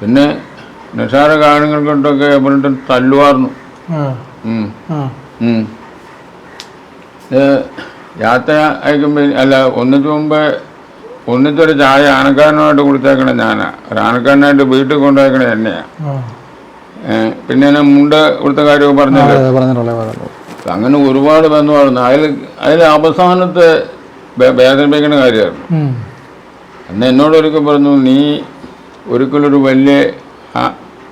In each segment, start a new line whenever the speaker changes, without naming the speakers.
പിന്നെ നിസാര കാര്യങ്ങൾ കൊണ്ടൊക്കെ എബ്രണ്ടൻ തല്ലുവാർന്നു. യാത്ര അയക്കുമ്പോൾ അല്ല ഒന്നിച്ച് മുമ്പ് ഒന്നിച്ചൊരു ചായ ആനക്കാരനുമായിട്ട് കൊടുത്തേക്കണേ ഞാനാ. ഒരു ആനക്കാരനായിട്ട് വീട്ടിൽ കൊണ്ടുപോയേക്കണേ എന്നെയാ. പിന്നെ ഞാൻ മുണ്ട് കൊടുത്ത കാര്യമൊക്കെ പറഞ്ഞല്ലോ? അങ്ങനെ ഒരുപാട് ബന്ധമായിരുന്നു അതിൽ അതിൽ അവസാനത്തെ വേദനിപ്പിക്കുന്ന കാര്യമായിരുന്നു. അന്ന് എന്നോട് ഒരിക്കൽ പറഞ്ഞു നീ ഒരിക്കലൊരു വലിയ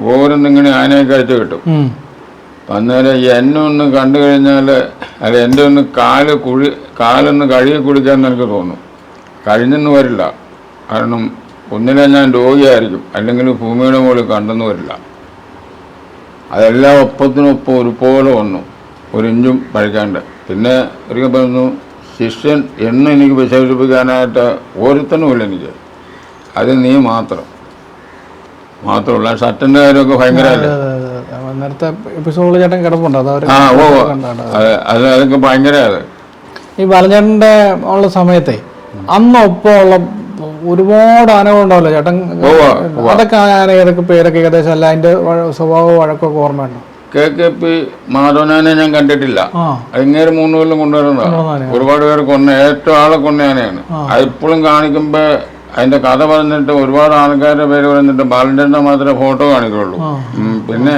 ഓരോന്നിങ്ങനെ ആനയൊക്കെ അയച്ചു കിട്ടും
ഉം.
അപ്പം അന്നേരം എന്നെ ഒന്ന് കണ്ടു കഴിഞ്ഞാൽ അല്ല എന്റെ ഒന്ന് കാൽ കുഴി കാലൊന്ന് കഴുകി കുടിക്കാൻ എനിക്ക് തോന്നും. കഴിഞ്ഞെന്ന് വരില്ല. കാരണം ഒന്നിലെ ഞാൻ രോഗിയായിരിക്കും. അല്ലെങ്കിൽ ഭൂമിയുടെ മുകളിൽ കണ്ടെന്ന് വരില്ല. അതെല്ലാം ഒപ്പത്തിനൊപ്പം ഒരുപോലെ വന്നു. ഒരിഞ്ചും പഴിക്കാണ്ട് പിന്നെ ഒരിക്കൽ പറഞ്ഞു ശിഷ്യൻ എന്നും എനിക്ക് വിശേഷിപ്പിക്കാനായിട്ട് ഒരുത്തനുമില്ല എനിക്ക്. അത് നീ മാത്രം. മാത്രമല്ല ഷർട്ടിന്റെ കാര്യമൊക്കെ ഭയങ്കരമല്ലേ?
നേരത്തെ എപ്പിസോഡിൽ ചേട്ടൻ കിടപ്പുണ്ട് അത്
അത് അതൊക്കെ ഭയങ്കര
ഈ ബാലചേട്ടന്റെ ഉള്ള സമയത്തെ അന്ന് ഒപ്പം ഉള്ള ഒരുപാട് ആനകൾ ഉണ്ടാവല്ലോ
ചേട്ടൻ?
അതൊക്കെ ആന ഏതൊക്കെ പേരൊക്കെ ഏകദേശം അല്ല അതിന്റെ സ്വഭാവ വഴക്കൊക്കെ ഓർമ്മയുണ്ടോ?
കെ കെ പി മാധവനാനെ ഞാൻ കണ്ടിട്ടില്ല. ഇങ്ങനെ മൂന്ന് കൊല്ലം കൊണ്ടുവരുന്നതാണ് ഒരുപാട് പേര് കൊന്ന ഏറ്റവും ആളെ കൊന്നയാനയാണ് അത് ഇപ്പോഴും കാണിക്കുമ്പോ അതിന്റെ കഥ പറഞ്ഞിട്ട് ഒരുപാട് ആൾക്കാരുടെ പേര് പറഞ്ഞിട്ട് ബാലന്റെ മാത്രമേ ഫോട്ടോ കാണിക്കുള്ളൂ. പിന്നെ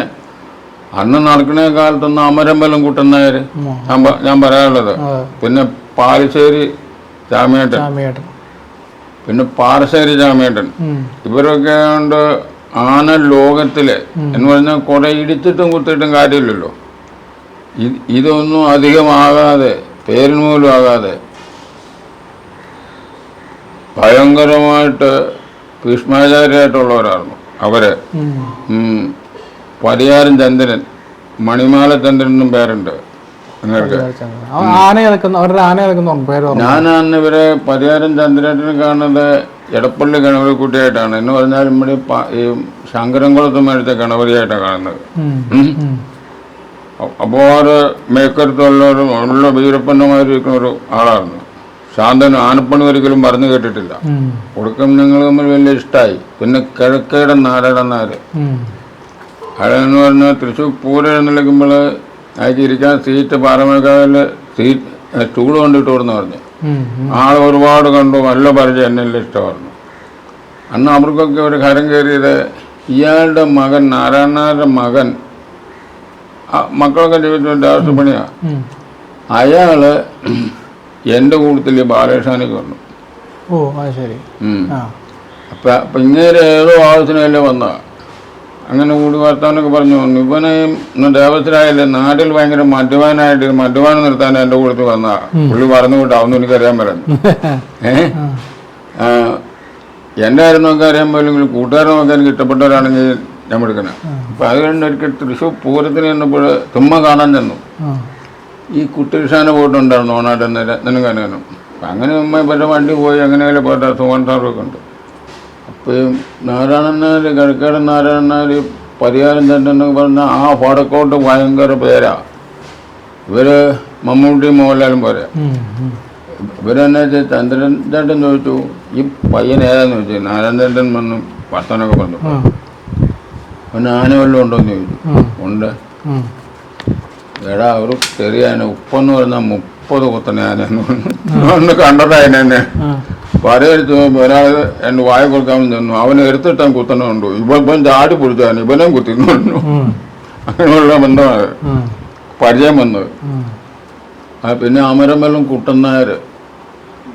അന്ന് നടക്കുന്ന കാലത്തൊന്നും അമരമ്പലം കുട്ടുന്നവര്. ഞാൻ പറയാനുള്ളത് പിന്നെ പാലശ്ശേരി ചാമിയേട്ടൻ പിന്നെ പാറശ്ശേരി ചാമിയേട്ടൻ ഇവരൊക്കെ കൊണ്ട് ആന ലോകത്തിലെ എന്ന് പറഞ്ഞാൽ കുറെ ഇടിച്ചിട്ടും കുത്തിയിട്ടും കാര്യമില്ലല്ലോ. ഇതൊന്നും അധികമാകാതെ പേരിന് പോലും ആകാതെ ഭയങ്കരമായിട്ട് ഭീഷ്മാചാര്യായിട്ടുള്ളവരായിരുന്നു അവർ. പരിയാരൻ ചന്ദ്രൻ മണിമാല ചന്ദ്രനും പേരുണ്ട്. അന്ന് ഇവരെ പരിയാരൻ ചന്ദ്രേട്ടനെ കാണുന്നത് എടപ്പള്ളി ഗണപതിക്കുട്ടിയായിട്ടാണ്. എന്ന് പറഞ്ഞാൽ ഇവിടെ ഈ ശങ്കരംകുളത്ത് മേടിച്ച ഗണപതിയായിട്ടാണ് കാണുന്നത്. അപ്പോ അവർ മേക്കരത്തുള്ളവരും ഉള്ള വീരപ്പന്നമായിരിക്കുന്ന ഒരു ആളായിരുന്നു. ശാന്തനും ആനപ്പണി ഒരിക്കലും പറഞ്ഞു കേട്ടിട്ടില്ല. ഒടുക്കം ഞങ്ങൾ തമ്മിൽ വലിയ ഇഷ്ടമായി പിന്നെ കിഴക്കേടൻ നാരായണനാര്. അതെന്ന് പറഞ്ഞാൽ തൃശ്ശൂർ പൂരം നിൽക്കുമ്പോൾ അയക്ക് ഇരിക്കാൻ സീറ്റ് പാറമേക്കാവിൽ സീറ്റ് സ്റ്റൂൾ കൊണ്ടിട്ട് കൊടുന്ന് പറഞ്ഞു. ആൾ ഒരുപാട് കണ്ടു നല്ല പരിചയം എന്നെല്ലാം ഇഷ്ടമായിരുന്നു. അന്ന് അവർക്കൊക്കെ ഒരു കരം കയറിയത് ഇയാളുടെ മകൻ നാരായണനാരുടെ മകൻ മക്കളൊക്കെ ജീവിച്ചു രാഷ്ട്ര അയാൾ എന്റെ കൂട്ടത്തിൽ ബാലകൃഷ്ണനെ കണ്ടു.
ഓ അത് ശരി.
അപ്പം അപ്പം ഇങ്ങനെ ഏതോ ആവശ്യത്തിനല്ലേ വന്ന. അങ്ങനെ കൂടി വർത്താനൊക്കെ പറഞ്ഞു. ഇന്ന് ദേവസ്ഥരായാലും നാട്ടിൽ ഭയങ്കര മദ്യപാനായിട്ട് മദ്യപാനം നിർത്താൻ എന്റെ കൂട്ടത്തിൽ വന്ന. പുള്ളി പറഞ്ഞു വിട്ടു അതൊന്നും എനിക്കറിയാൻ പറഞ്ഞു ഏഹ്
ആ.
എന്റെ കാര്യം നോക്കാൻ അറിയാൻ പോലെങ്കിൽ കൂട്ടുകാരെ നോക്കാൻ എനിക്ക് ഇഷ്ടപ്പെട്ടവരാണെങ്കിൽ ഞാൻ എടുക്കണം അപ്പം അത് കഴിഞ്ഞ് ഒരിക്കൽ തൃശ്ശൂർ പൂരത്തിന് ചെന്നപ്പോൾ തുമ്മ കാണാൻ ചെന്നു.
ഈ
കുട്ടികൃഷ്ണനെ പോയിട്ടുണ്ടായിരുന്നു ഓണാട്ട് രത്നം കാണാനും അപ്പം അങ്ങനെ ഉമ്മ ഇവരുടെ വണ്ടി പോയി അങ്ങനെയല്ലേ പോയിട്ട് സാറൊക്കെ ഉണ്ട്. അപ്പം നാരായണനാർ കിഴക്കേടൻ നാരായണനാർ പരിഹാരം ചെണ്ടെന്നൊക്കെ പറഞ്ഞാൽ ആ വടക്കോട്ട് ഭയങ്കര പേരാ. ഇവർ മമ്മൂട്ടിയും മോഹൻലാലും പോരാ. ഇവരെന്നാ വെച്ചാൽ ചന്ദ്രൻ ചേട്ടൻ ചോദിച്ചു ഈ പയ്യൻ ഏതാന്ന് ചോദിച്ചു. നാരായണ ചേട്ടൻ വന്നു വർത്തനൊക്കെ പറഞ്ഞു. പിന്നെ ആന വല്ലതും ഉണ്ടോ എന്ന് ചോദിച്ചു ഉണ്ട്. എടാ ഒരു ചെറിയ ഉപ്പെന്ന് പറഞ്ഞാൽ മുപ്പത് കുത്തനെ പറഞ്ഞു. ഒന്ന് കണ്ടതാ
ആ.
പരയടിച്ച് ഒരാൾ എന്റെ വായ കൊടുക്കാൻ നിന്നു അവനെ എടുത്തിട്ടാൻ കുത്തണുണ്ടു ഇവൻ ചാടി പിടിച്ചാൻ ഇവനെയും കുത്തിന്നു പറഞ്ഞു. അങ്ങനെയുള്ള ബന്ധമാണ്.
പരിചയം
വന്നത്. പിന്നെ അമരമ്പലം കുട്ടനായർ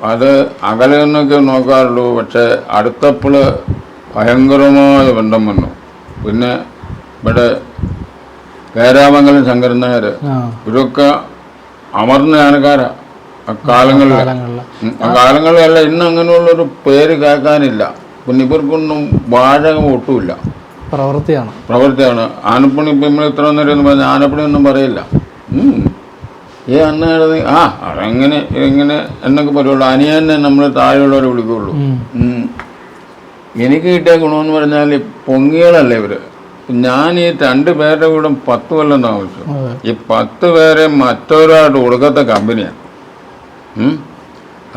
അത് അകലെ നിന്നൊക്കെ നോക്കാറുള്ളൂ. പക്ഷെ അടുത്തപ്പോൾ ഭയങ്കരമായ ബന്ധം വന്നു. പിന്നെ ഇവിടെ പേരാമംഗലം ശങ്കരൻ നായർ. ഇവരൊക്കെ അമർന്ന ആനക്കാരാ അക്കാലങ്ങളിൽ അക്കാലങ്ങളിലല്ല ഇന്ന് അങ്ങനെയുള്ളൊരു പേര് കേൾക്കാനില്ല. പിന്നെ ഇവർക്കൊന്നും വാചകം ഒട്ടുമില്ല.
പ്രവൃത്തിയാണ്.
പ്രവൃത്തിയാണ്. ആനപ്പണി ഇപ്പം നമ്മൾ ഇത്ര നേരം പറഞ്ഞ പറഞ്ഞാൽ ആനപ്പണി ഒന്നും പറയില്ല ഏ അന്ന് ആ അതെങ്ങനെ ഇങ്ങനെ എന്നൊക്കെ പറയുള്ളൂ. അനിയനെ നമ്മൾ താഴെയുള്ളവരെ വിളിക്കുള്ളൂ. എനിക്ക് കിട്ടിയ ഗുണമെന്ന് പറഞ്ഞാൽ പൊങ്ങികളല്ലേ ഇവർ. ഞാൻ ഈ രണ്ടു പേരുടെ കൂടെ പത്ത് കൊല്ലം താമസിച്ചു. ഈ പത്ത് പേരെ മറ്റൊരാളുടെ കൊടുക്കത്തെ കമ്പനിയാണ്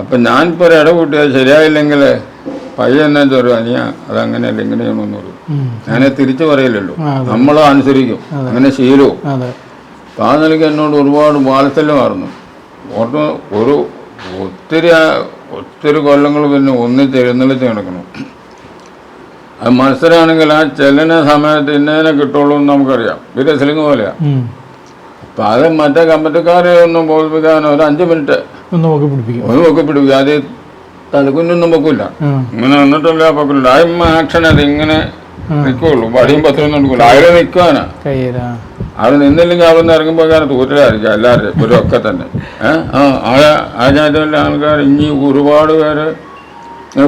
അപ്പൊ ഞാനിപ്പോൾ ഒരു ഇട കൂട്ടിയത് ശരിയായില്ലെങ്കിൽ പയ്യ എന്നാ ചോറും അനിയ അതങ്ങനെയല്ല ഇങ്ങനെയാണെന്ന് പറയും. ഞാനെ തിരിച്ചു പറയില്ലല്ലോ. നമ്മളോ അനുസരിക്കും. അങ്ങനെ ശീലവും. അപ്പം ആ നിലയ്ക്ക് എന്നോട് ഒരുപാട് വാത്സല്യമായിരുന്നു. ഓട്ടോ ഒരു ഒത്തിരി ഒത്തിരി കൊല്ലങ്ങൾ പിന്നെ ഒന്നിച്ച് എഴുന്നള്ളിച്ച് കിടക്കണം മത്സരമാണെങ്കിൽ ആ ചെല്ലുന്ന സമയത്ത് ഇന്നതിനെ കിട്ടുള്ളൂ എന്ന് നമുക്കറിയാം. വീര സ്ലിംഗ് പോലെയാ. അപ്പൊ അത് മറ്റേ കമ്പറ്റക്കാരെ ഒന്നും ബോധിപ്പിക്കാൻ ഒരു അഞ്ച് മിനിറ്റ്
ഒന്ന് നോക്കി പിടിപ്പിക്കും
ഒന്ന് നോക്കി പിടിക്കുക അത് തലക്കുഞ്ഞൊന്നും പൊക്കില്ല
ആ.
ഇങ്ങനെ നിന്നിട്ടല്ല പൊക്കില്ല ആ ആക്ഷൻ അത് ഇങ്ങനെ നിൽക്കുള്ളൂ വടിയും പത്രം എടുക്കില്ല അയാൾ നിൽക്കുവാനാ അത് നിന്നില്ലെങ്കിൽ അവിടെ നിന്ന് ഇറങ്ങുമ്പോൾ കാരണം തൂറ്റലായിരിക്കും എല്ലാവരും ഒക്കെ തന്നെ. ഏഹ് ആ ആ ആ ജാതിയിലെ ആൾക്കാർ ഇനി ഒരുപാട് പേര്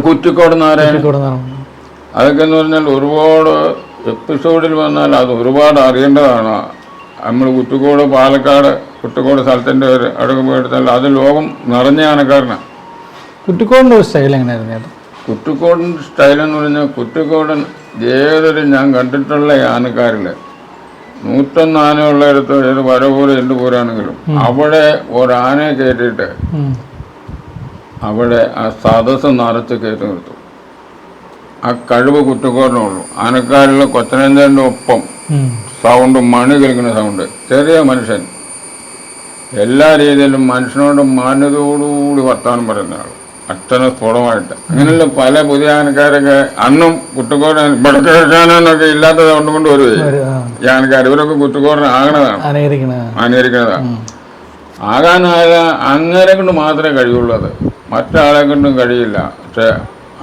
കുറ്റിക്കോട്
കൊടുന്നാണ്
അതൊക്കെ എന്ന് പറഞ്ഞാൽ ഒരുപാട് എപ്പിസോഡിൽ വന്നാൽ അത് ഒരുപാട് അറിയേണ്ടതാണ്. നമ്മൾ കുറ്റിക്കോട് പാലക്കാട് കുറ്റിക്കോട് സ്ഥലത്തിന്റെ ഒരു അടുക്കം പോയെടുത്താൽ അത് ലോകം നിറഞ്ഞ ആനക്കാരനാണ്
കുറ്റിക്കോടിന്റെ ഒരു സ്റ്റൈൽ എങ്ങനെയായിരുന്നു
കുറ്റിക്കോടൻ സ്റ്റൈൽ എന്ന് പറഞ്ഞാൽ കുറ്റിക്കോടൻ ഏതൊരു ഞാൻ കണ്ടിട്ടുള്ള ആനക്കാരിൽ നൂറ്റൊന്ന് ആനയുള്ളിടത്ത് ഏത് പോലെ എന്ത് പോരാണെങ്കിലും അവിടെ ഒരാനയെ കയറ്റിയിട്ട്. അവിടെ ആ സദസ്സ് നിറച്ച് കയറ്റി നിർത്തും ആ കഴിവ് കുറ്റിക്കോടിനുള്ളൂ ആനക്കാരിലെ കൊച്ചനന്തന്റെ ഒപ്പം സൗണ്ട് മണി കേൾക്കുന്ന സൗണ്ട് ചെറിയ മനുഷ്യൻ. എല്ലാ രീതിയിലും മനുഷ്യനോട് മാന്യതയോടുകൂടി വർത്തമാനം പറയുന്ന ആൾ അച്ഛന സ്ഫുടമായിട്ട് അങ്ങനെയുള്ള പല പുതിയ ആനക്കാരൊക്കെ അന്നും കുട്ടിക്കോട് ഇവിടെ കേൾക്കാനൊക്കെ ഇല്ലാത്ത സൗണ്ട് കൊണ്ട് വരുവേ ഈ ആനക്കാർ ഇവരൊക്കെ കുട്ടിക്കോടിന് ആകണതാണ്. അനുകരിക്കുന്നതാണ് ആകാനായ അങ്ങനെ കൊണ്ട് മാത്രമേ കഴിയുള്ളൂ അത്. മറ്റാളെ കൊണ്ടും കഴിയില്ല. പക്ഷെ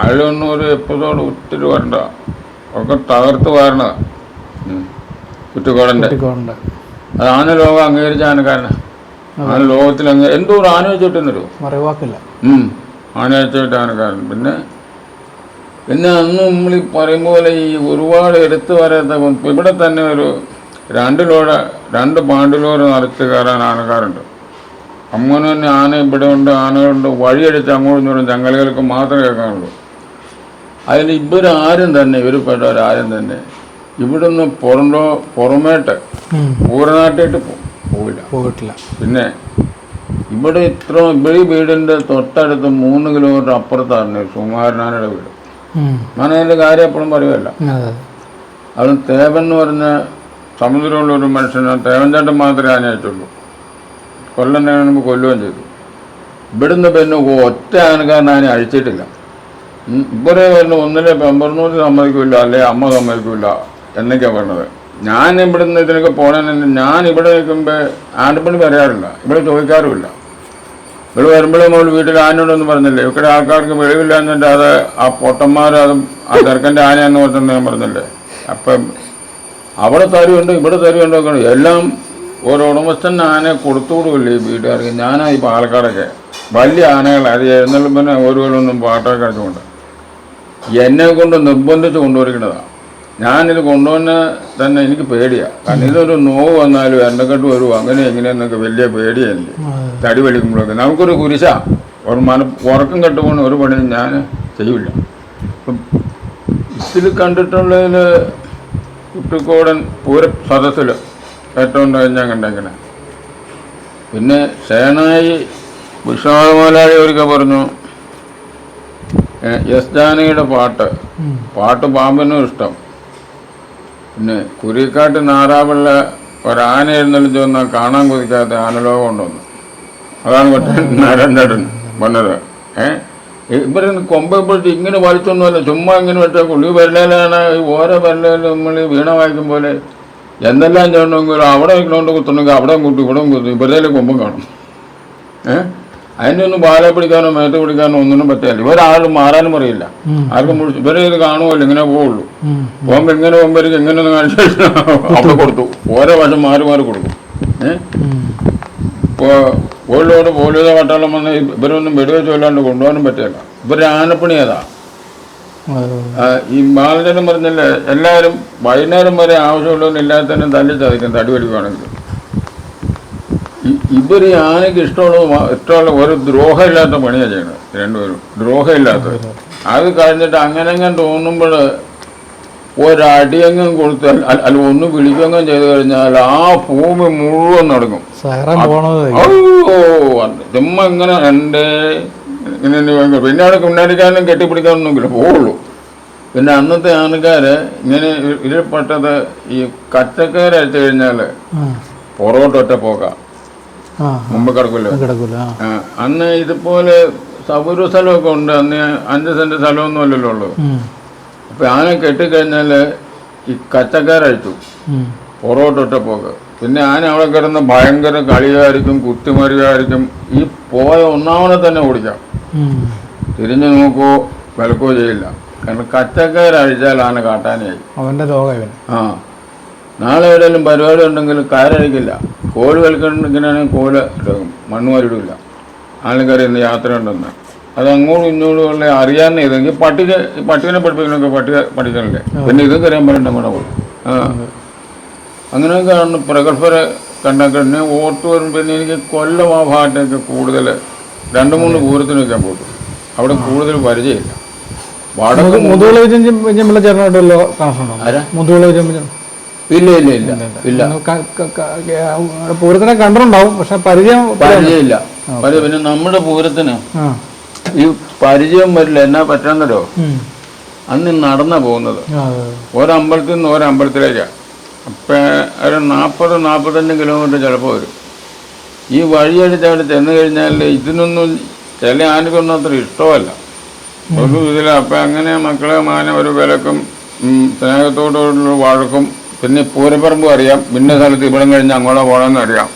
അതിലൊന്നും ഒരു എപ്പിസോഡ് ഒത്തിരി വരണ്ട. ഒക്കെ തകർത്ത് വരണതാണ്
കുറ്റിക്കോടന്റെ.
അത് ആന ലോകം അംഗീകരിച്ച കാരണം ആന ലോകത്തിൽ അങ്ങ് എന്തോ ഒരു ആന വെച്ചിട്ടെന്നൊരു
മറിവാക്കില്ല.
ആന വെച്ചിട്ട് ആനക്കാരൻ. പിന്നെ പിന്നെ അന്ന് നമ്മൾ ഈ പറയും പോലെ ഈ ഒരുപാട് എടുത്തു വരാത്ത ഇവിടെ തന്നെ ഒരു രണ്ട് ലോഡ രണ്ട് പാണ്ടിലോറ് നിറച്ച് കയറാൻ ആനക്കാരുണ്ട്. അങ്ങനെ തന്നെ ആന ഇവിടെ ഉണ്ട് ആനകളുണ്ട്. വഴിയടിച്ച് അങ്ങോട്ടും ഇങ്ങോട്ടും ചങ്ങലകൾക്ക് മാത്രമേ കേൾക്കാനുള്ളൂ. അതിൽ ഇവരാരും തന്നെ ഇവർ പെട്ടവരാരും തന്നെ ഇവിടുന്ന് പുറമോ പുറമേട്ട് പൂരനാട്ടായിട്ട് പോയില്ല
പോയിട്ടില്ല.
പിന്നെ ഇവിടെ ഇത്ര ഇവിടെ ഈ വീടിന്റെ തൊട്ടടുത്ത് മൂന്ന് കിലോമീറ്റർ അപ്പുറത്താണ് സുകുമാരനാരുടെ വീട്. ഞാൻ അതിന്റെ കാര്യം എപ്പോഴും പറയുമല്ല
അതെ
അത്. തേവൻ എന്ന് പറഞ്ഞ സമുദ്രമുള്ള ഒരു മനുഷ്യന്. തേവൻ ചേട്ടൻ മാത്രമേ ആന അയച്ചുള്ളൂ. കൊല്ലം തേവൻ കൊല്ലുകയും ചെയ്തു. ഇവിടുന്ന് പിന്നെ ഒറ്റ ആനക്കാരൻ ആന അഴിച്ചിട്ടില്ല. ഇവരെ വരുന്ന ഒന്നിലെ പെമ്പറന്നൂർ സമ്മതിക്കില്ല അല്ലെ അമ്മ സമ്മതിക്കില്ല എന്നൊക്കെയാണ് പറഞ്ഞത്. ഞാൻ ഇവിടെ നിന്ന് ഇതിനൊക്കെ പോണേ ഞാൻ ഇവിടെ നിൽക്കുമ്പോൾ ആണ്ടുപണി പറയാറില്ല. ഇവിടെ ചോദിക്കാറുമില്ല. ഇവിടെ വരുമ്പോഴേ നമ്മൾ വീട്ടിൽ ആനയോടൊന്നും പറഞ്ഞില്ലേ? ഇവിടെ ആൾക്കാർക്ക് വെളിവില്ല എന്നിട്ട് അത് ആ പൊട്ടന്മാർ അത് ആ ചെറുക്കന്റെ ആനയാന്ന് പറഞ്ഞെന്ന് ഞാൻ പറഞ്ഞില്ലേ? അപ്പം അവിടെ തരുമുണ്ട് ഇവിടെ തരുമുണ്ട് എല്ലാം ഒരു ഉടമസ്ഥൻ ആനയെ കൊടുത്തുകൂടില്ല ഈ വീട്ടുകാർക്ക്? ഞാനാ ഈ പാലക്കാടൊക്കെ വലിയ ആനകൾ അത് എഴുന്നള്ളുമ്പോൾ ഓരോന്നും പാട്ടൊക്കെ അടിച്ചുകൊണ്ട്. എന്നെ കൊണ്ട് നിർബന്ധിച്ച് കൊണ്ടുവരിക്കുന്നതാണ് ഞാനിത് കൊണ്ടുവന്ന തന്നെ എനിക്ക് പേടിയാണ് കാരണം ഇതൊരു നോവ് വന്നാലും എണ്ണക്കെട്ട് വരും. അങ്ങനെ എങ്ങനെയെന്നൊക്കെ വലിയ
പേടിയല്ലേ.
തടി വലിക്കുമ്പോഴൊക്കെ. നമുക്കൊരു കുരിശ. ഒരു മന ഉറക്കം കെട്ടുപോണ ഒരു പണിയും ഞാൻ ചെയ്യില്ല. ഇതിൽ കണ്ടിട്ടുള്ളതിൽ കുട്ടിക്കോടൻ പൂര സദസ്സിൽ ഏറ്റവും ഞാൻ കണ്ടെങ്ങനെ പിന്നെ സേനായി വിശ്വാസമാലാഴി ഒരിക്കൽ പറഞ്ഞു. എസ് ജാനകിയുടെ പാട്ട്. പാട്ട് പാമ്പിനും ഇഷ്ടം. പിന്നെ കുരിക്കാട്ട് നാരാവിള്ള ഒരാന എഴുന്നള്ളിച്ച് വന്നാൽ കാണാൻ കൊതിക്കാത്ത ആനലോകം കൊണ്ടുവന്നു. അതാണ് മറ്റേ നരണ്ടടൻ വന്നത് ഏഹ് ഇവരെ കൊമ്പ പിടിച്ച് ഇങ്ങനെ വലിച്ചൊന്നുമല്ല. ചുമ്മാ ഇങ്ങനെ വെച്ചാൽ പുള്ളി വരലാണ് ഈ ഓരോ വരലും നമ്മൾ വീണ വായിക്കും പോലെ. എന്തെല്ലാം ചെയ്യണമെങ്കിൽ അവിടെ ഇങ്ങോട്ട് കുത്തണമെങ്കിൽ അവിടെ കൂട്ടി ഇവിടെ കുത്തി. ഇവരുടെ കൊമ്പും കാണും. ഏ? അതിന്റെ ബാല പിടിക്കാനോ മേത്ത് പിടിക്കാനോ ഒന്നിനും പറ്റില്ല. ഇവരാളും മാറാനും അറിയില്ല. ആർക്കും ഇവരെ ഇത് കാണുമല്ലോ ഇങ്ങനെ പോവുള്ളൂ.
പോകുമ്പോ
പോകുമ്പോൾ ഇങ്ങനെ പോകുമ്പോഴേക്കും എങ്ങനെ ഒന്ന് കാണിച്ചു അവിടെ കൊടുത്തു. ഓരോ വശം മാറി മാറി കൊടുക്കും. ഏഹ്. ഇപ്പോൾ പോലീസ് പട്ടാളം വന്ന് ഇവരൊന്നും വെടിവെച്ച് കൊല്ലാണ്ട് കൊണ്ടുപോകാനും പറ്റില്ല. ഇവർ ആനപ്പണി ഏതാ? ഈ ബാലചനം പറഞ്ഞില്ലേ എല്ലാവരും വൈകുന്നേരം വരെ ആവശ്യമുള്ളവരും ഇല്ലാത്തതിനും തല്ലി ചതിക്കും തടി വലിക്കുകയാണെങ്കിൽ ഇവർ ഈ ആനയ്ക്ക് ഇഷ്ടമുള്ള ഇഷ്ടമുള്ള ഒരു ദ്രോഹമില്ലാത്ത പണിയാണ് ചെയ്യുന്നത് രണ്ടുപേരും. ദ്രോഹമില്ലാത്തത്. അത് കഴിഞ്ഞിട്ട് അങ്ങനെ അങ്ങനെ തോന്നുമ്പോൾ ഒരടിയങ്ങും കൊടുത്താൽ അല്ല ഒന്ന് വിളിക്കുകയും ചെയ്ത് കഴിഞ്ഞാൽ ആ ഭൂമി മുഴുവൻ നടക്കും അയ്യോ ചുമ്മാ ഇങ്ങനെ എന്റെ ഇങ്ങനെ പിന്നെ അവിടെ കുണ്ടാടിക്കാനും കെട്ടിപ്പിടിക്കാനൊന്നുമില്ല പോവുള്ളൂ. പിന്നെ അന്നത്തെ ആൾക്കാര് ഇങ്ങനെ ഇതിൽപ്പെട്ടത് ഈ കച്ചക്കയറയച്ചു കഴിഞ്ഞാൽ പുറകോട്ടൊറ്റ പോകാം
ആ
മുമ്പ്
കിടക്കൂല?
അന്ന് ഇതുപോലെ സൗര സ്ഥലമൊക്കെ ഉണ്ട്. അന്ന് അഞ്ച് സെന്റ് സ്ഥലമൊന്നും അല്ലല്ലോ ഉള്ളു. അപ്പൊ ആന കെട്ടിക്കഴിഞ്ഞാൽ ഈ കച്ചക്കാരഴിച്ചു. പുറകോട്ടൊറ്റ പോക്ക്. പിന്നെ ആന അവിടെ കിടന്ന് ഭയങ്കര കളിയായിരിക്കും കുത്തിമറിയായിരിക്കും. ഈ പോയ ഒന്നാമനെ തന്നെ ഓടിക്കാം. തിരിഞ്ഞു നോക്കോ വിലക്കോ ചെയ്യില്ല. കാരണം കച്ചക്കാരഴിച്ചാൽ ആന കാട്ടാനായി.
അവന്റെ ലോകം
ആ. നാളെ എവിടെയെങ്കിലും പരിപാടി ഉണ്ടെങ്കിൽ കാരഴിക്കില്ല കോൽ വലിക്കണമെങ്കിലാണെങ്കിൽ കോൽ ഇടും മണ്ണ് വരിടില്ല ആൾക്കാർ ഇന്ന് യാത്ര ഉണ്ടെന്ന്. അത് അങ്ങോട്ടും ഇങ്ങോട്ടും ഉള്ള അറിയാവുന്ന ഇതെങ്കിൽ പട്ടിക പട്ടികനെ പഠിപ്പിക്കണമൊക്കെ പട്ടിക പഠിക്കണല്ലേ? പിന്നെ ഇതും കരയാൻ പറ്റണ്ട കൂടെ. പോലും ആ. അങ്ങനെയൊക്കെ ആണ് പ്രഗത്ഭരെ കണ്ടൊക്കെ. ഓർത്ത് വരും പിന്നെ എനിക്ക് കൊല്ലം ആ ഭാഗത്തേക്ക് കൂടുതൽ രണ്ട് മൂന്ന് പൂരത്തിനൊക്കെ പോയിട്ടു അവിടെ കൂടുതൽ പരിചയമില്ല. വടക്ക്
മുതുകുള ഉണ്ടോ
ആരാ?
മുതുകുള
ഇല്ല ഇല്ല ഇല്ല ഇല്ല
പൂരത്തിനെ കണ്ടിട്ടുണ്ടാവും പക്ഷെ പരിചയം
പരിചയമില്ല. പരിചയം പിന്നെ നമ്മുടെ പൂരത്തിന് ഈ പരിചയം വരില്ല എന്നാ
പറ്റണ്ടല്ലോ
അന്ന് നടന്ന പോകുന്നത്. ഒരമ്പലത്തിൽ നിന്ന് ഒരമ്പലത്തിലേക്കാണ് അപ്പം ഒരു നാൽപ്പത് നാൽപ്പത്തഞ്ച് കിലോമീറ്റർ ചിലപ്പോൾ വരും. ഈ വഴിയടിച്ച് അവിടെ ചെന്ന് കഴിഞ്ഞാൽ ഇതിനൊന്നും ചില ആനക്കൊന്നും അത്ര ഇഷ്ടമല്ല. ഒരു ഇതിൽ അപ്പം അങ്ങനെ മക്കളെ മാന ഒരു വിലക്കും സ്നേഹത്തോടുള്ള വഴക്കും പിന്നെ പൂരപ്പറമ്പും അറിയാം പിന്നെ സ്ഥലത്ത് ഇവിടം കഴിഞ്ഞ് അങ്ങോട്ട് പോകണമെന്ന് അറിയാം.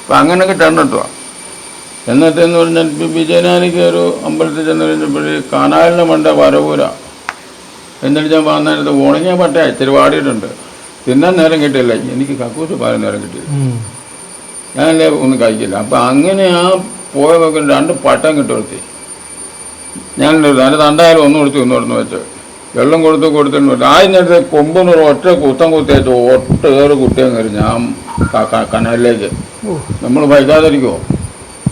അപ്പം അങ്ങനെയൊക്കെ എന്നിട്ട് എന്ന് പറഞ്ഞാൽ ഇപ്പം വിജയനാനിക്ക് ഒരു അമ്പലത്തിൽ ചെന്ന് കഴിഞ്ഞപ്പോഴേ കാനാലിന്റെ മണ്ട വരവൂര. എന്നിട്ട് ഞാൻ വന്നേരത്ത് ഉണങ്ങിയ പട്ട ഇച്ചിരി വാടിയിട്ടുണ്ട് തിന്നാൻ നേരം കിട്ടിയില്ല. എനിക്ക് കക്കൂസ് പാലും നേരം കിട്ടിയില്ല. ഞാനല്ലേ ഒന്നും കഴിക്കില്ല. അപ്പം അങ്ങനെ ആ പോയതൊക്കെ രണ്ട് പട്ടം കിട്ടുകൊടുത്തി ഞാൻ അതിന്റെ തണ്ടായാലും ഒന്നും കൊടുത്തു ഒന്നും കൊടുത്തു വെച്ച്. വെള്ളം കൊടുത്ത് കൊടുത്തിട്ട് ആ നേരത്തെ പറഞ്ഞാൽ ഒറ്റ കുത്തം കുത്തിയേച്ച് ഒറ്റ ഏറ് കുത്തിയും കയറി ഞാൻ ക- ക- കനാലിലേക്ക്. നമ്മൾ വൈകാതിരിക്കുമോ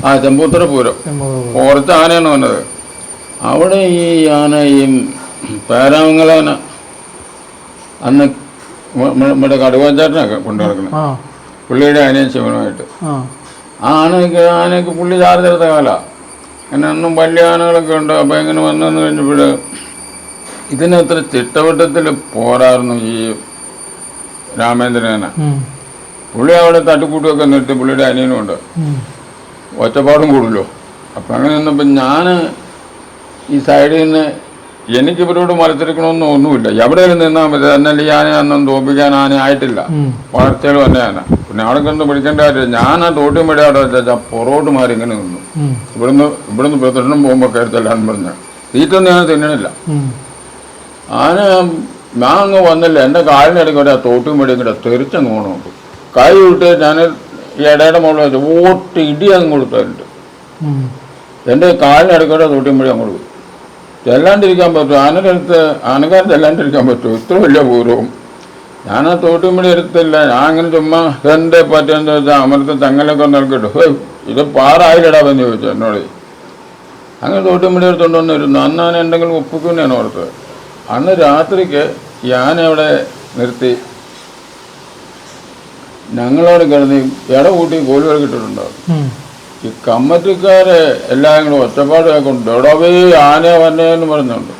ആ ചെമ്പൂത്തറ പൂരം. കുറച്ച് ആനയാണ് വന്നത്. അവിടെ ഈ ആന ഈ പേരാമംഗലാന അന്ന് നമ്മുടെ കടുവാഞ്ചാട്ടനൊക്കെ കൊണ്ടു നടക്കുന്നത്. പുള്ളിയുടെ ആനയും ശിവനുമായിട്ട്.
ആ.
ആ ആനയ്ക്ക് ആനയ്ക്ക് പുള്ളി ചാർജ് എടുത്ത കാലമാണ് അങ്ങനെ അന്നും വലിയ ആനകളൊക്കെ ഉണ്ട്. അപ്പോൾ എങ്ങനെ വന്നു കഴിഞ്ഞപ്പോൾ ഇതിനത്ര ചിട്ടവട്ടത്തിൽ പോരായിരുന്നു ഈ
രാമേന്ദ്രനെ.
പുള്ളി അവിടെ തട്ടിക്കൂട്ടുമൊക്കെ നിർത്തി പുള്ളിയുടെ അനിയനും ഉണ്ട്. ഒറ്റപ്പാടും കൂടുമല്ലോ. അപ്പം അങ്ങനെ നിന്നപ്പോൾ ഞാൻ ഈ സൈഡിൽ നിന്ന് എനിക്ക് ഇവരോട് മത്സരിക്കണമെന്ന് ഒന്നുമില്ല. എവിടെയും നിന്നാൽ മതി. തന്നെ അന്നും തോപ്പിക്കാൻ ആന ആയിട്ടില്ല. വളർച്ചയിൽ തന്നെയാണ് പിന്നെ അവിടെ കണ്ട് പിടിക്കേണ്ട കാര്യം ഞാൻ ആ തോട്ടിയും പടി അവിടെ വെച്ചാൽ പുറകോട്ട് മാറി ഇങ്ങനെ നിന്നു. ഇവിടുന്ന് ഇവിടുന്ന് പ്രദർശനം പോകുമ്പോൾ കയറത്തല്ലാന്ന് പറഞ്ഞ്. തീറ്റൊന്നും ഞാൻ തിന്നണില്ല. ആന ഞാൻ അങ്ങ് വന്നില്ല എന്റെ കാലിനിടയ്ക്ക് ഒരു ആ തോട്ടും പടിയും കൂടെ തെറിച്ചങ്ങ് പോകണം നോക്കും കൈ വിട്ട് ഞാൻ ഈ ഇടയുടെ മുകളിൽ വെച്ച് ഓട്ട് ഇടി അങ്ങ് കൊടുത്തിട്ടുണ്ട്. എന്റെ തോട്ടും തൊട്ടിയുമ്പോഴേ അങ്ങോട്ട് പോയി ചെല്ലാണ്ടിരിക്കാൻ പറ്റും? ആനയുടെ അടുത്ത് ആനക്കാരൻ ചെല്ലാണ്ടിരിക്കാൻ പറ്റും? ഇത്ര വലിയ പൂർവം ഞാൻ ആ തോട്ടിയുമ്പടി എടുത്തില്ല. ഞാൻ അങ്ങനെ ചുമ്മാ എന്റെ പറ്റുമെന്ന് വെച്ചാൽ അമരത്തെ ചങ്ങലൊക്കെ നൽകിട്ടു ഹേയ് ഇത് പാറായില്ലടാവെന്ന് ചോദിച്ചു എന്നോട്. അങ്ങനെ തോട്ടിയുമ്പടി എടുത്തോണ്ട് വന്നിരുന്നു. അന്നാണ് എന്തെങ്കിലും ഒപ്പിക്കുന്നതാണ് ഓർത്തത്? അന്ന് രാത്രിക്ക് ഞാനവിടെ നിർത്തി. ഞങ്ങളോട് കിടന്ന് ഇട കൂട്ടി കോലുകൾ കിട്ടിയിട്ടുണ്ടാവും
ഉം.
ഈ കമ്മറ്റിക്കാരെ എല്ലാവരും കൂടെ ഒറ്റപ്പാട് കേൾക്കുന്നുണ്ട് എവിടെവേ ആന വന്നേന്ന് പറഞ്ഞുണ്ട്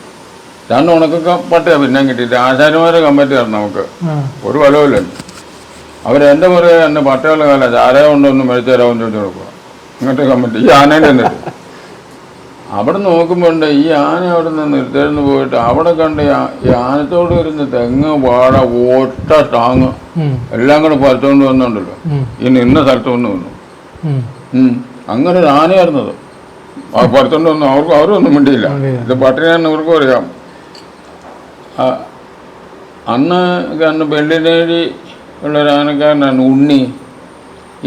രണ്ട് ഉണക്ക പട്ടയാ പിന്നെ കിട്ടിയിട്ട് ആശാരിമാരെ കമ്മറ്റിയായിരുന്നു നമുക്ക്. ഒരു ഫലവുമില്ല. അവരെന്റെ പുറകെ എന്നെ പട്ടയുള്ള കാലം ആരെ കൊണ്ടൊന്നും മരിച്ചു തരാമെന്ന് ചോദിച്ചു കൊടുക്കുക ഇങ്ങോട്ട് കമ്മറ്റി ഈ ആനേന്റെ എന്നിട്ട് അവിടെ നോക്കുമ്പോണ്ട് ഈ ആന അവിടെ നിന്ന് നിർത്തിയിരുന്ന് പോയിട്ട് അവിടെ കണ്ട് ഈ ആനത്തോട് വരുന്ന തെങ്ങ് വാഴ ഓട്ട ടാങ് എല്ലാം കൂടെ പറിച്ചോണ്ട് വന്നുണ്ടല്ലോ. ഈ നിന്ന സ്ഥലത്ത് വന്ന്. വന്നു. അങ്ങനെ ഒരു ആനയായിരുന്നത്. ആ പുറത്തോണ്ട് വന്നു. അവർക്ക് അവരൊന്നും മിണ്ടിയില്ല. ഇത് പട്ടിണിയാണ് ഇവർക്കും അറിയാം. അന്ന് അന്ന് വെള്ളിനേഴി ഉള്ള ഒരു ആനക്കാരനാണ് ഉണ്ണി.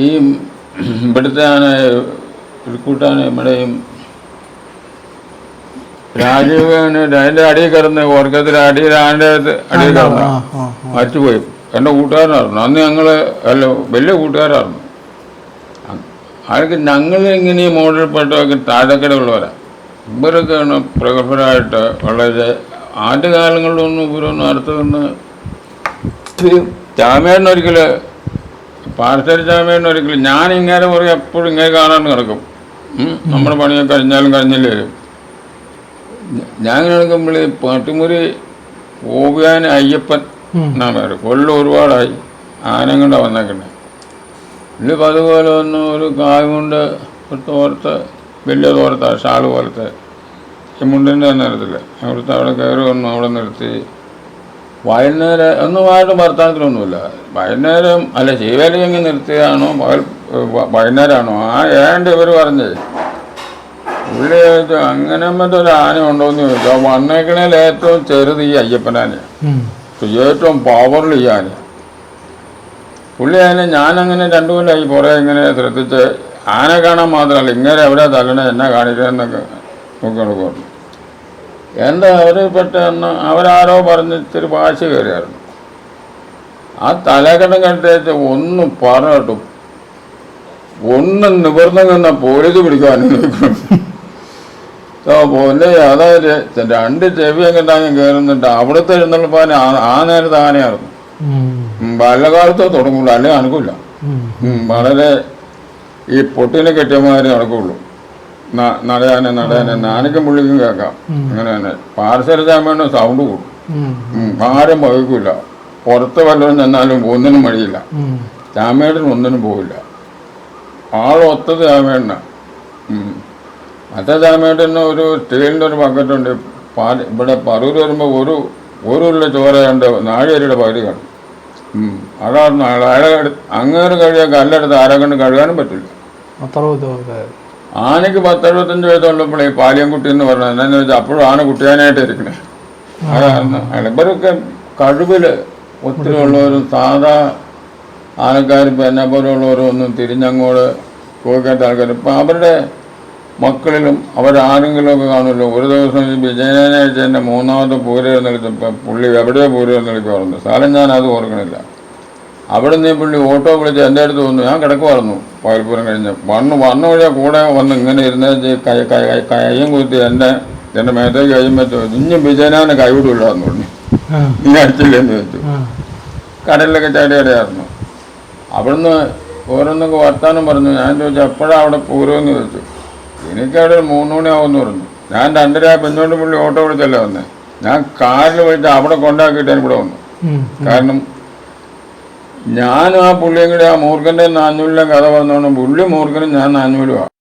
ഈ ഇവിടുത്തെ ആന നമ്മുടെ ഈ രാജീവ് അതിന്റെ അടിയിൽ കിടന്ന് ഓർക്കത്തിൽ അടിയിൽ ആന്റെ അടിയിൽ കിടന്ന. മരിച്ചുപോയി. എന്റെ കൂട്ടുകാരനായിരുന്നു. അന്ന് ഞങ്ങൾ അല്ല വലിയ കൂട്ടുകാരായിരുന്നു. ആൾക്ക് ഞങ്ങൾ ഇങ്ങനെ മോഡൽപ്പെട്ടൊക്കെ താഴെക്കടയുള്ളവരാ ഇവരൊക്കെയാണ് പ്രഗത്ഭരായിട്ട് വളരെ ആദ്യ കാലങ്ങളിലൊന്നും ഇവരൊന്നും അടുത്തുനിന്ന് ചാമേണ്ണൊരിക്കൽ പാർശ്വരി ചാമേണ്ണൊരിക്കൽ ഞാൻ ഇങ്ങനെ പറയും എപ്പോഴും ഇങ്ങനെ കാണാൻ കിടക്കും നമ്മുടെ പണിയൊക്കെ കഴിഞ്ഞാലും കഴിഞ്ഞില്ലേ? വരും ഞാൻ കിടക്കുമ്പോൾ പാട്ടുമുറി ഓവ്യാൻ അയ്യപ്പൻ
എന്നാണ്
എന്നാ പേര് കൊല്ലം ഒരുപാടായി. ആനം കൊണ്ടാ വന്നേക്കണേ. ഇല്ലിപ്പോൾ അതുപോലെ ഒന്ന് ഒരു കായ് കൊണ്ട് തോർത്ത് വലിയ തോർത്ത ഷാൾ പോലത്തെ. ഈ മുണ്ടിന്റെ തന്നെ നിരത്തില്ല അവിടുത്തെ അവിടെ കയറി വന്നു അവിടെ നിർത്തി. വൈകുന്നേരം ഒന്നുമായിട്ട് ഭർത്താനത്തിനൊന്നുമില്ല വൈകുന്നേരം അല്ല ശിവേലി എങ്ങനെ നിർത്തിയതാണോ വൈകുന്നേരമാണോ? ആ ഏണ്ട് ഇവർ പറഞ്ഞേ. പുള്ളി അങ്ങനെ മറ്റൊരു ആന ഉണ്ടോന്ന് ചോദിച്ചാൽ ആ വന്നേക്കണേൽ ഏറ്റവും ചെറുത് ഈ അയ്യപ്പനാനയാണ്. ഏറ്റവും പവറിൽ ഈ ആന. പുള്ളി അതിനെ ഞാനങ്ങനെ രണ്ടു കൊല്ലമായി പുറകെ ഇങ്ങനെ ശ്രദ്ധിച്ച്. ആന കാണാൻ മാത്രമല്ല ഇങ്ങനെ എവിടെ തല്ലണേ എന്നെ കാണിക്കണമെന്നൊക്കെ നോക്കി നടക്കുമായിരുന്നു എന്താ അവർ പെട്ടെന്ന് അവരാരോ പറഞ്ഞ് ഇത്തിരി ഭാഷ കയറിയായിരുന്നു. ആ തലകടം കണ്ടേച്ച് ഒന്നും പറഞ്ഞിട്ടു ഒന്നും നിവർന്നു നിന്ന പോലീസ് പിടിക്കാൻ പോലെ അതായത് രണ്ട് ചെവി എങ്ങനെ കയറുന്നുണ്ട് അവിടുത്തെ എഴുന്നള്ളപ്പാൻ ആ നേരത്തെ ആനയായിരുന്നു. ബാല്യകാലത്ത് തുടങ്ങുള്ളൂ. അല്ലെങ്കിൽ
അണുക്കൂല
വളരെ ഈ പൊട്ടിനെ കെട്ടിയമാരെ നടക്കുള്ളൂ നടയാനെ നടയാനെ നാനയ്ക്കും പുള്ളിക്കും കേൾക്കാം. അങ്ങനെ തന്നെ. പാർസലിച്ചാൻ വേണ്ട സൗണ്ട് കൂടും ആരും വഹിക്കില്ല പുറത്ത് വല്ലതും ചെന്നാലും ഒന്നിനും മടിയില്ല
ഉം.
ചാമേടിന് ഒന്നിനും പോവില്ല. ആളൊത്തത് ചാമേടിന മറ്റേ ചാമേടിന് ഒരു സ്റ്റീലിന്റെ ഒരു ബക്കറ്റുണ്ട് പാൽ ഇവിടെ പറൂർ വരുമ്പോൾ ഒരു ഒരു ഉള്ള ചോര കണ്ട് നാഴിയരിയുടെ പകുതി കാണും. അതാണ് അയാളെ അങ്ങേറ് കഴിയാൻ കല്ലെടുത്ത് ആരെ കണ്ട് കഴുകാനും പറ്റില്ല. ആനയ്ക്ക് പത്തെഴുപത്തഞ്ച് വയസ്സുള്ളപ്പോൾ ഈ പാലിയൻകുട്ടി എന്ന് പറഞ്ഞത് എന്താണെന്ന് വെച്ചാൽ അപ്പോഴും ആന കുട്ടിയാനായിട്ട് ഇരിക്കണേ അതാണ്. ഇവരൊക്കെ കഴിവിൽ ഒത്തിരി ഉള്ളവരും സാധാ ആനക്കാർ ഇപ്പം എന്നെ പോലെയുള്ളവരും ഒന്നും തിരിഞ്ഞങ്ങോട്ട് ചോദിക്കാത്ത ആൾക്കാർ ഇപ്പം അവരുടെ മക്കളിലും അവരാരെങ്കിലുമൊക്കെ കാണുമല്ലോ. ഒരു ദിവസം ഈ വിജയനാഴ്ച എന്റെ മൂന്നാമത്തെ പൂര എന്നെടുത്തപ്പോൾ പുള്ളി എവിടെയോ പൂരം നിൽക്കാറുണ്ട് സ്ഥലം ഞാൻ അത് ഓർക്കണില്ല. അവിടെ നിന്ന് ഈ പുള്ളി ഓട്ടോ വിളിച്ച് എന്റെ അടുത്ത് വന്നു. ഞാൻ കിടക്കുമായിരുന്നു പകൽപ്പൂരം കഴിഞ്ഞ്. വന്ന് വന്ന വഴിയാ കൂടെ വന്ന് ഇങ്ങനെ ഇരുന്ന കയ്യും കുത്തി എന്റെ എന്റെ മേത്തേക്ക് കഴിയും വെച്ചു. ഇഞ്ഞും വിജയനാന് കൈവിടില്ലായിരുന്നു പറഞ്ഞു. നീ അടിച്ചില്ലെന്ന്
വെച്ചു.
കടലിലൊക്കെ ചാടിയാടെയായിരുന്നു അവിടുന്ന് ഓരോന്നൊക്കെ വർത്താനം പറഞ്ഞു. ഞാൻ ചോദിച്ചു എപ്പോഴാണ് അവിടെ പൂരമെന്ന് ചോദിച്ചു. എനിക്കവിടെ ഒരു മൂന്ന് മണിയാവുമെന്ന് പറഞ്ഞു. ഞാൻ രണ്ടര പെണ്ണോണ്ട് പുള്ളി ഓട്ടോ വിളിച്ചല്ല വന്നേ. ഞാൻ കാറിൽ പോയിട്ട് അവിടെ കൊണ്ടാക്കിയിട്ട് ഇവിടെ വന്നു. കാരണം ഞാനും ആ പുള്ളിയും കൂടി ആ മൂർഖന്റെ നാഞ്ഞൂലിലെ കഥ പറഞ്ഞോണ്ട് പുള്ളി മൂർഖനും ഞാൻ നാഞ്ഞൂലുമാണ്